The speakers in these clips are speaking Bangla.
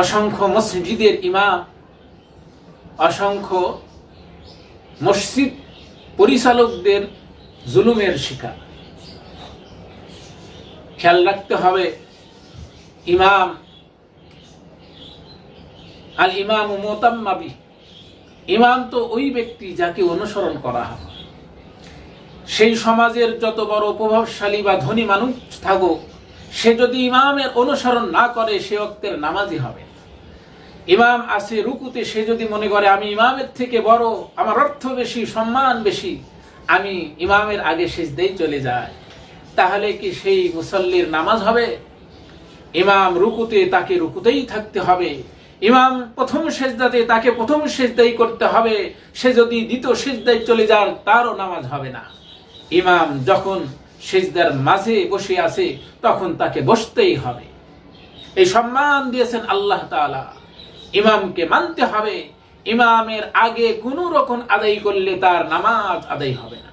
অসংখ্য মসজিদের ইমাম, অসংখ্য মসজিদ পরিচালকদের জুলুমের শিকার। খেয়াল রাখতে হবে, ইমাম, আল ইমাম মোতাম্মাবি ইমাম তো ওই ব্যক্তি যাকে অনুসরণ করা হবে সেই সমাজের যত বড় প্রভাবশালী বা ধনী মানুষ থাকুক সে যদি ইমামের অনুসরণ না করে, সে অক্তের নামাজি হবে। ইমাম আছে রুকুতে, সে যদি মনে করে, আমি ইমামের থেকে বড়, আমার অর্থ বেশি, সম্মান বেশি, আমি ইমামের আগে সেজদেই চলে যাই। তাহলে কি সেই মুসল্লির নামাজ হবে? ইমাম রুকুতে তাকে রুকুতেই থাকতে হবে। ইমাম প্রথম সেজদাতে তাকে প্রথম সেজদাই করতে হবে। সে যদি দ্বিতীয় সেজদায় চলে যান, তারও নামাজ হবে না। ইমাম যখন সেজদার মাঝে বসে আছে, তখন তাকে বসতেই হবে। এই সম্মান দিয়েছেন আল্লাহ তাআলা। ইমামকে মানতে হবে। ইমামের আগে কোন রকম আদায় করলে তার নামাজ আদায় হবে না।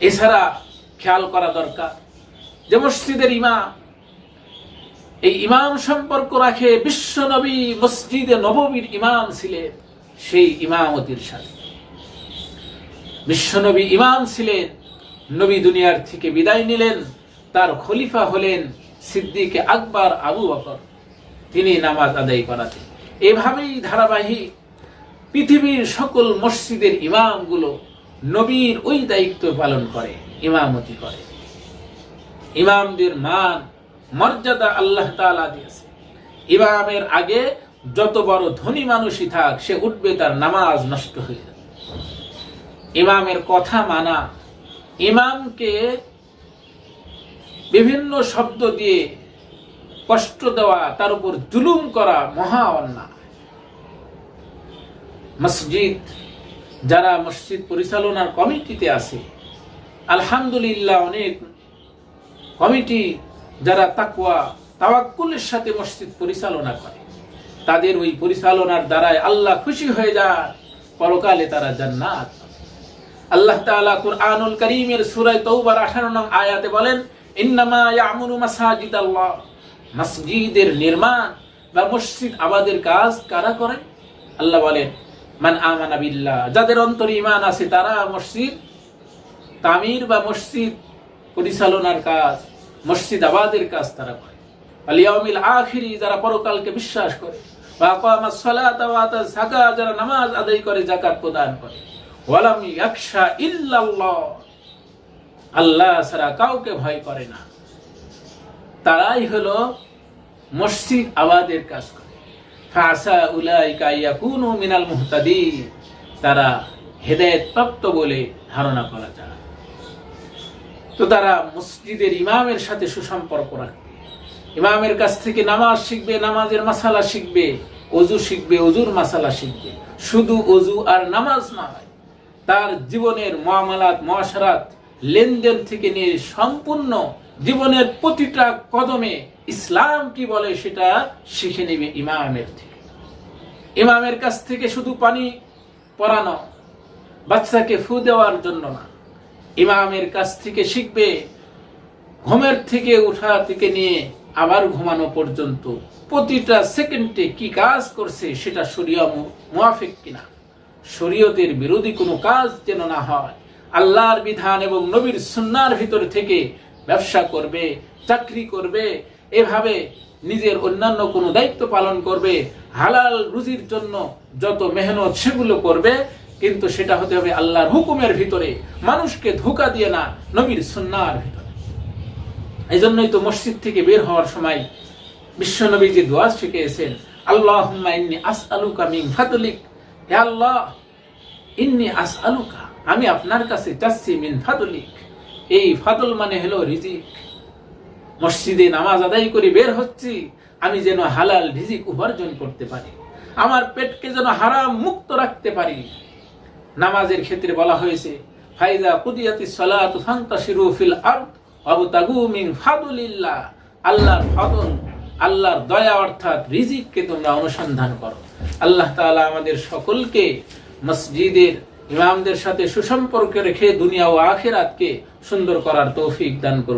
এছাড়া খেয়াল করা দরকার যে মসজিদের ইমাম, এই ইমাম সম্পর্ক রাখে বিশ্ব নবী মসজিদে নববীর ইমাম ছিলেন সেই ইমামতির সাথে। বিশ্বনবী ইমাম ছিলেন, নবী দুনিয়ার থেকে বিদায় নিলেন, তার খলিফা হলেন সিদ্দিকে আকবর আবু বকর। তিনি নামাজ আদায় করাতেন। এভাবেই ধারাবাহিক পৃথিবীর সকল মসজিদের ইমামগুলো নবীর ওই দায়িত্ব পালন করে, ইমামতি করে। ইমামদের মান, মর্যাদা আল্লাহ তাআলা দিয়েছে। ইমামের আগে যত বড় ধনী মানুষই থাক, সে উঠবে তার নামাজ নষ্ট হয়ে যাবে। ইমামের কথা মানা। ইমামকে বিভিন্ন শব্দ দিয়ে কষ্ট দেওয়া, তার উপর জুলুম করা মহা অন্যায়। মসজিদ যারা মসজিদ পরিচালনার কমিটিতে আছে, আলহামদুলিল্লাহ অনেক কমিটি যারা তাকুয়া তাওয়াক্কুলের সাথে মসজিদ পরিচালনা করে। তাদের ওই পরিচালনার দ্বারায় আল্লাহ খুশি হয়ে যায় পরকালে তারা জান্নাত। আল্লাহ তাআলা কুরআনুল কারীমের সূরা তৌবার 18 নং আয়াতে বলেন, ইন্নামা ইয়ামুরু মাসাজিদাল্লাহ। মসজিদের নির্মাণ বা মসজিদ আবাদের কাজ কারা করে? আল্লাহ বলেন, মান আমানা বিল্লাহ। যাদের অন্তরে ঈমান আছে, তারা মসজিদ তামির বা মসজিদ পরিচালনার কাজ, মসজিদ আবাদের কাজ তারা করে। আলিয়াউমিল আখিরি, যারা পরকালকে বিশ্বাস করে বা আকামাস সালাত ওয়া যাকাত, যারা নামাজ আদায় করে, যাকাত প্রদান করে। ওয়ালাম ইয়াখশা ইল্লাল্লাহ। আল্লাহ ছাড়া কাউকে ভয় করে না। তারাই হলো মসজিদ আবাদের কাজ করে। ফাসা উলাইকা ইয়াকুনু মিনাল মুহতাদিন। তারা হেদায়েত প্রাপ্ত বলে ধারণা করা যায়। তো তারা মসজিদের ইমামের সাথে সুসম্পর্ক রাখবে। ইমামের কাছ থেকে নামাজ শিখবে, নামাজের মাসালা শিখবে অজু শিখবে অজুর মাসালা শিখবে। শুধু অজু আর নামাজ নয় তার জীবনের মহামালাত, মহাসারাত, লেনদেন থেকে নিয়ে সম্পূর্ণ জীবনের প্রতিটা কদমে ইসলাম কি বলে সেটা শিখে নেবে ইমামের থেকে। ইমামের কাছ থেকে শুধু পানি পরানো, বাচ্চাকে ফু দেওয়ার জন্য না। ইমামের কাছ থেকে শিখবে, ঘুমের থেকে উঠা থেকে নিয়ে আবার ঘুমানো পর্যন্ত প্রতিটা সেকেন্ডে কি কাজ করছে সেটা শরিয়া মুয়াফিক কিনা। শরীয়তের বিরোধী কোনো কাজ যেন না হয়। আল্লাহর বিধান এবং নবীর সুন্নার ভিতর থেকে ব্যবসা করবে, চাকরি করবে, এভাবে নিজের অন্যান্য কোনো দায়িত্ব পালন করবে, হালাল রুজির জন্য যত মেহনত সেগুলো করবে, কিন্তু সেটা হতে হবে আল্লাহর হুকুমের ভিতরে। মানুষকে ধোকা দিয়ে না নবীর সুন্নার ভিতরে। এই জন্যই তো মসজিদ থেকে বের হওয়ার সময় বিশ্বনবী যে দোয়া শিখিয়েছেন আল্লাহ আসআলুকা মিন ফাদলিক। হে আল্লাহ, ইন্নি আসআলুকা, আমি আপনার কাছে চাচ্ছি মিন ফাদলিক। এই ফাদল মানে হলো রিজিক। মসজিদে নামাজ আদায় করে বের হচ্ছি, আমি যেন হালাল রিজিক উপার্জন করতে পারি। আমার পেটকে যেন হারাম মুক্ত রাখতে পারি। নামাজের ক্ষেত্রে বলা হয়েছে ফাইদা কুদিয়াতি সালাত ফান্তাশিরু ফিল আরদ ওয়াবতাগু মিন ফাদলিল্লাহ। আল্লাহর ফাদল, আল্লাহর দয়া অর্থাৎ রিজিককে তোমরা অনুসন্ধান করো। আল্লাহ তালা আমাদের সকলকে মসজিদের ইমামদের সাথে সুসম্পর্ক রেখে দুনিয়া ও আখেরাতকে সুন্দর করার তৌফিক দান করুন।